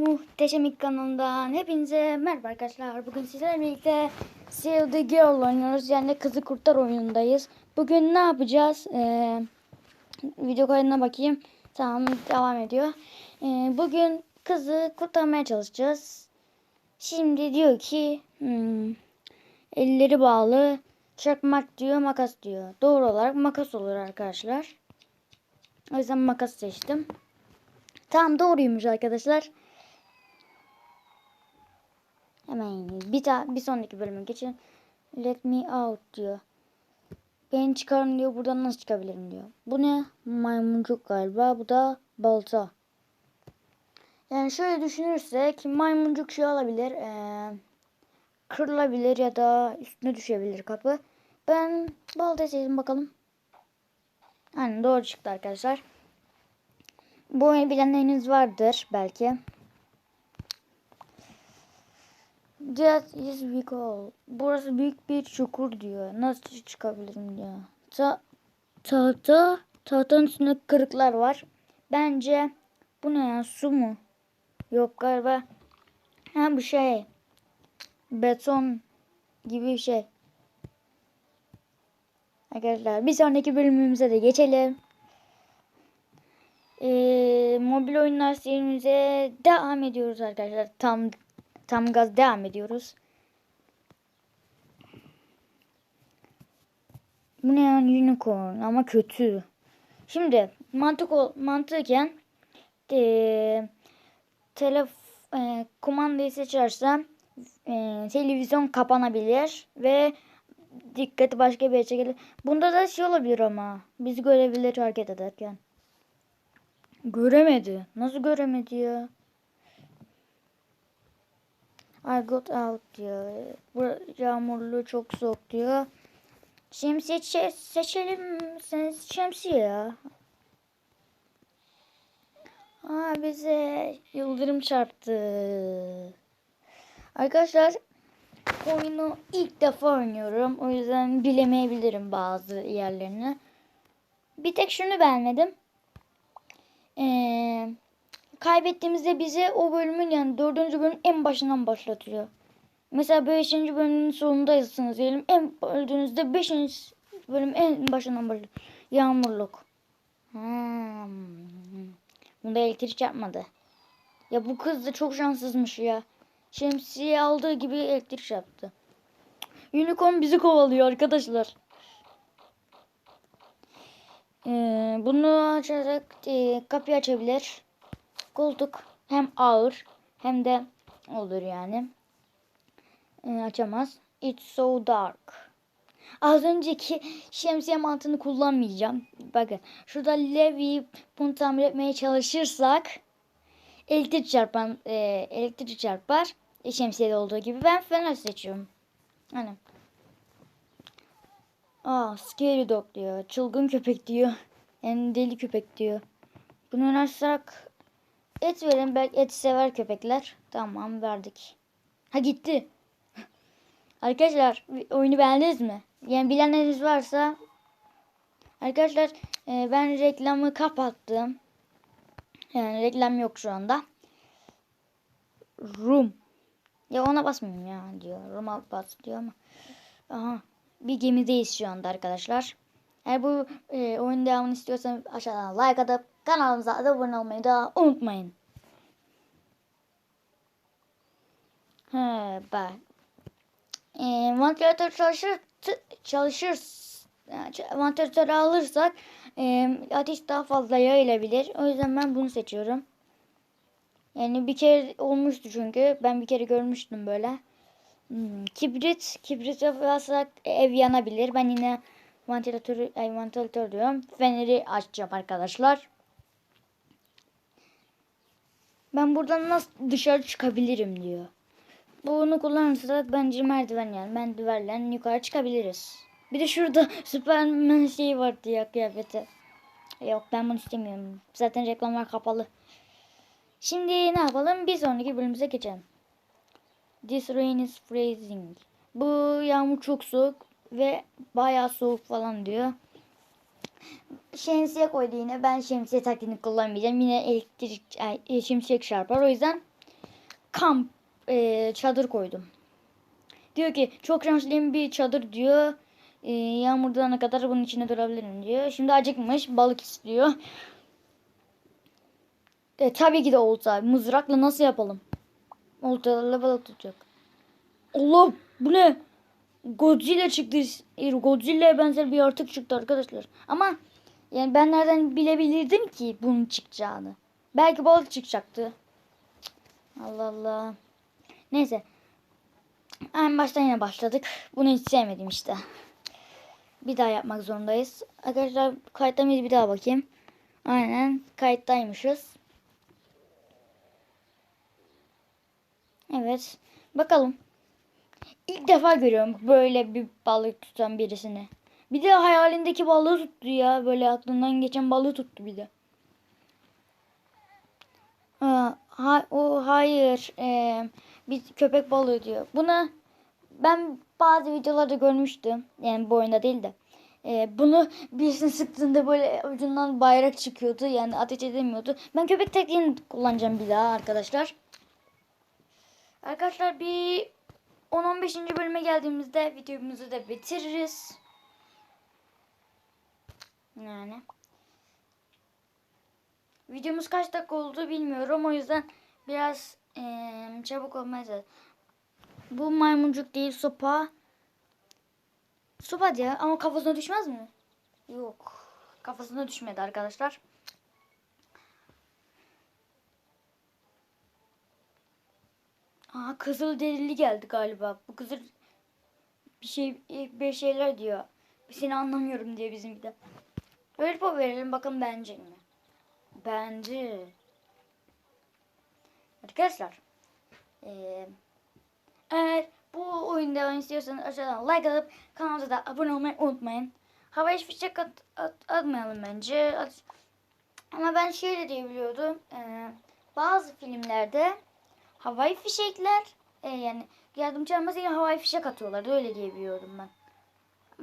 Muhteşem İlk kanalından hepinize merhaba arkadaşlar. Bugün sizlerle birlikte Save the Girl oynuyoruz. Yani kızı kurtar oyunundayız. Bugün ne yapacağız? Ee, video kaydına bakayım. Tamam devam ediyor. Ee, bugün kızı kurtarmaya çalışacağız. Şimdi diyor ki hmm, elleri bağlı çakmak diyor makas diyor. Doğru olarak makas olur arkadaşlar. O yüzden makas seçtim. Tam doğruymuş arkadaşlar. Hemen bir daha bir sonraki bölüme geçelim. Let me out diyor. Beni çıkarın diyor. Buradan nasıl çıkabilirim diyor. Bu ne? Maymuncuk galiba. Bu da balta. Yani şöyle düşünürsek maymuncuk şey olabilir. Ee, kırılabilir ya da üstüne düşebilir kapı. Ben balta seçtim bakalım. Yani doğru çıktı arkadaşlar. Bu oyunu bilenleriniz vardır belki. That is big hole. Burası büyük bir çukur diyor. Nasıl çıkabilirim diyor. Ta tahta tahtanın üstünde kırıklar var. Bence bu ne ya su mu? Yok galiba. Ha bu şey. Beton gibi bir şey. Arkadaşlar bir sonraki bölümümüze de geçelim. Ee, mobil oyunlar serimize devam ediyoruz arkadaşlar. Tam tam gaz devam ediyoruz. Bu ne yani unicorn ama kötü. Şimdi mantık ol, mantıken e, telef e, kumandayı seçersem e, televizyon kapanabilir ve dikkati başka bir yere çekilir. Bunda da şey olabilir ama biz görebilir hareket ederken. Göremedi. Nasıl göremedi ya? I got out diyor. Bu yağmurlu çok soğuk diyor. Şemsiye çe- seçelim. Sen şemsiye ya. Aa bize yıldırım çarptı. Arkadaşlar oyunu ilk defa oynuyorum. O yüzden bilemeyebilirim bazı yerlerini. Bir tek şunu beğenmedim. Ee, kaybettiğimizde bize o bölümün yani dördüncü bölümün en başından başlatıyor. Mesela beşinci bölümün sonundaysanız diyelim en öldüğünüzde beşinci bölüm en başından başlıyor. Yağmurluk. Hmm. Bunda elektrik çarpmadı. Ya bu kız da çok şanssızmış ya. Şemsiye aldığı gibi elektrik çarptı. Unicorn bizi kovalıyor arkadaşlar. Ee, bunu açarak e, kapıyı açabilir. Koltuk hem ağır hem de olur yani. Ee, açamaz. It's so dark. Az önceki şemsiye mantığını kullanmayacağım. Bakın şurada Levi bunu tamir etmeye çalışırsak elektrik çarpan e, elektrik çarpar. E, şemsiyede olduğu gibi ben fener seçiyorum. Hani Aa, scary dog diyor. Çılgın köpek diyor. Yani deli köpek diyor. Bunu oynarsak et verin. Belki et sever köpekler. Tamam verdik. Ha gitti. Arkadaşlar oyunu beğendiniz mi? Yani bilenleriniz varsa Arkadaşlar e, ben reklamı kapattım. Yani reklam yok şu anda. Room. Ya ona basmıyorum ya diyor. Room'a bas diyor ama. Aha bir gemideyiz şu anda arkadaşlar. Eğer bu e, oyun devamını istiyorsanız aşağıdan like atıp kanalımıza abone olmayı da unutmayın. He bak. E, çalışır çalışır vantilatörü alırsak e, ateş daha fazla yayılabilir. O yüzden ben bunu seçiyorum. Yani bir kere olmuştu çünkü. Ben bir kere görmüştüm böyle. Hmm, kibrit, kibrit yaparsak ev yanabilir. Ben yine vantilatörü, ay vantilatör diyorum. Feneri açacağım arkadaşlar. Ben buradan nasıl dışarı çıkabilirim diyor. Bunu kullanırsak bence merdiven yani merdivenle yukarı çıkabiliriz. Bir de şurada Superman şeyi var diye kıyafeti. Yok ben bunu istemiyorum. Zaten reklamlar kapalı. Şimdi ne yapalım? Bir sonraki bölümümüze geçelim. This rain is freezing. Bu yağmur çok soğuk ve bayağı soğuk falan diyor. Şemsiye koydu yine. Ben şemsiye taktiğini kullanmayacağım. Yine elektrik, ay, şimşek çarpar. O yüzden kamp e, çadır koydum. Diyor ki çok şanslıyım bir çadır diyor. E, yağmurdan kadar bunun içine durabilirim diyor. Şimdi acıkmış balık istiyor. E, tabii ki de olsa mızrakla nasıl yapalım? Oltalarla balık tutacak. Allah bu ne? Godzilla çıktı. E, Godzilla'ya benzer bir yaratık çıktı arkadaşlar. Ama yani ben nereden bilebilirdim ki bunun çıkacağını? Belki balık çıkacaktı. Allah Allah. Neyse. En baştan yine başladık. Bunu hiç sevmedim işte. Bir daha yapmak zorundayız. Arkadaşlar kayıtta mıyız bir daha bakayım. Aynen kayıttaymışız. Evet. Bakalım. İlk defa görüyorum böyle bir balık tutan birisini. Bir de hayalindeki balığı tuttu ya. Böyle aklından geçen balığı tuttu bir de. Ha, o hayır. Ee, bir köpek balığı diyor. Buna ben bazı videolarda görmüştüm. Yani bu oyunda değil de. Ee, bunu birisini sıktığında böyle ucundan bayrak çıkıyordu. Yani ateş edemiyordu. Ben köpek tekniğini kullanacağım bir daha arkadaşlar. Arkadaşlar bir 10-15. bölüme geldiğimizde videomuzu da bitiririz. Yani. Videomuz kaç dakika oldu bilmiyorum. O yüzden biraz eee, çabuk olmaya Bu maymuncuk değil sopa. Sopa diye ama kafasına düşmez mi? Yok. Kafasına düşmedi arkadaşlar. Aa kızıl derili geldi galiba. Bu kızıl bir şey bir şeyler diyor. Seni anlamıyorum diye bizimki de. Böyle pop verelim bakalım beğenecek mi? Bence. Arkadaşlar. eee, eğer bu oyunu devam istiyorsanız aşağıdan like atıp kanalımıza da abone olmayı unutmayın. Havaya fişek at, at, atmayalım bence. At- Ama ben şöyle diye biliyordum. eee, bazı filmlerde havai fişekler e, yani yardımcı olmasıyla havai fişek atıyorlar. Öyle diye biliyordum ben.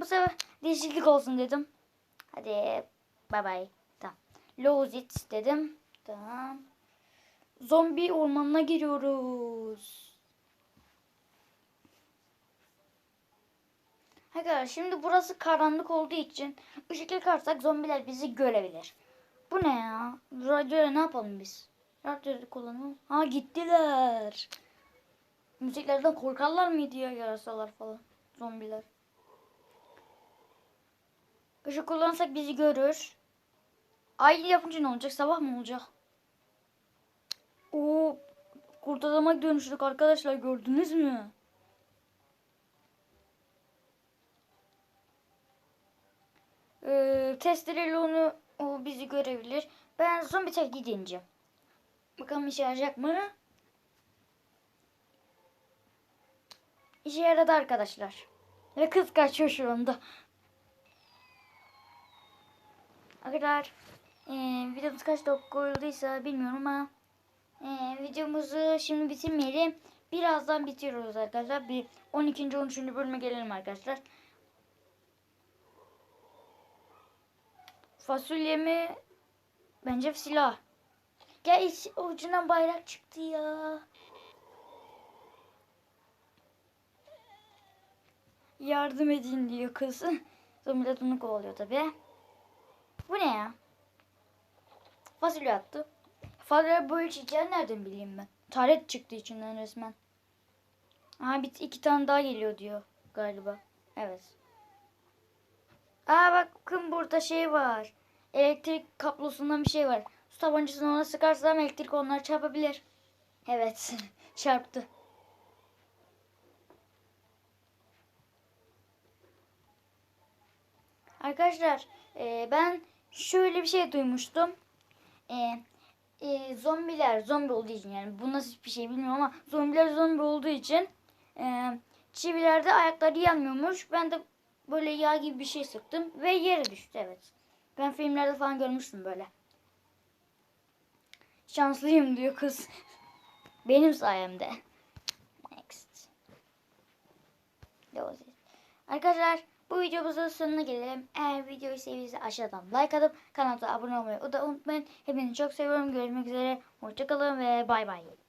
Bu sefer değişiklik olsun dedim. Hadi bay bay. Tamam. Lose it dedim. Tamam. Zombi ormanına giriyoruz. Arkadaşlar şimdi burası karanlık olduğu için ışık yakarsak zombiler bizi görebilir. Bu ne ya? Radyoya ne yapalım biz? Radyoyu kullanalım. Ha gittiler. Müziklerden korkarlar mıydı ya yarasalar falan? Zombiler. Işık kullanırsak bizi görür. Ay yapınca ne olacak? Sabah mı olacak? Oo, kurt adama dönüştük arkadaşlar gördünüz mü? Ee, testereyle onu o bizi görebilir. Ben zombi tekniği deneyeceğim. Bakalım işe yarayacak mı? İşe yaradı arkadaşlar. Ve kız kaçıyor şu anda. Arkadaşlar e, videomuz kaç dakika olduysa bilmiyorum ama e, videomuzu şimdi bitirmeyelim. Birazdan bitiriyoruz arkadaşlar. Bir 12. 13. bölüme gelelim arkadaşlar. Fasulye mi? Bence silah. Ya iç, ucundan bayrak çıktı ya. Yardım edin diyor kız. Zombiler onu kovalıyor tabi. Bu ne ya? Fasulye attı. Fasulye böyle çiçeği nereden bileyim ben? Taret çıktı içinden resmen. Aha bir iki tane daha geliyor diyor galiba. Evet. Aa bakın burada şey var. Elektrik kablosundan bir şey var. Su tabancasını ona sıkarsam elektrik onları çarpabilir. Evet. Çarptı. Arkadaşlar e, ben şöyle bir şey duymuştum. E, e, zombiler zombi olduğu için yani bu nasıl bir şey bilmiyorum ama zombiler zombi olduğu için e, çivilerde ayakları yanmıyormuş. Ben de böyle yağ gibi bir şey sıktım ve yere düştü evet. Ben filmlerde falan görmüştüm böyle. Şanslıyım diyor kız. Benim sayemde. Next. Arkadaşlar bu videomuzun sonuna gelelim. Eğer videoyu sevdiyseniz aşağıdan like atıp kanala abone olmayı da unutmayın. Hepinizi çok seviyorum. Görüşmek üzere. Hoşçakalın ve bay bay.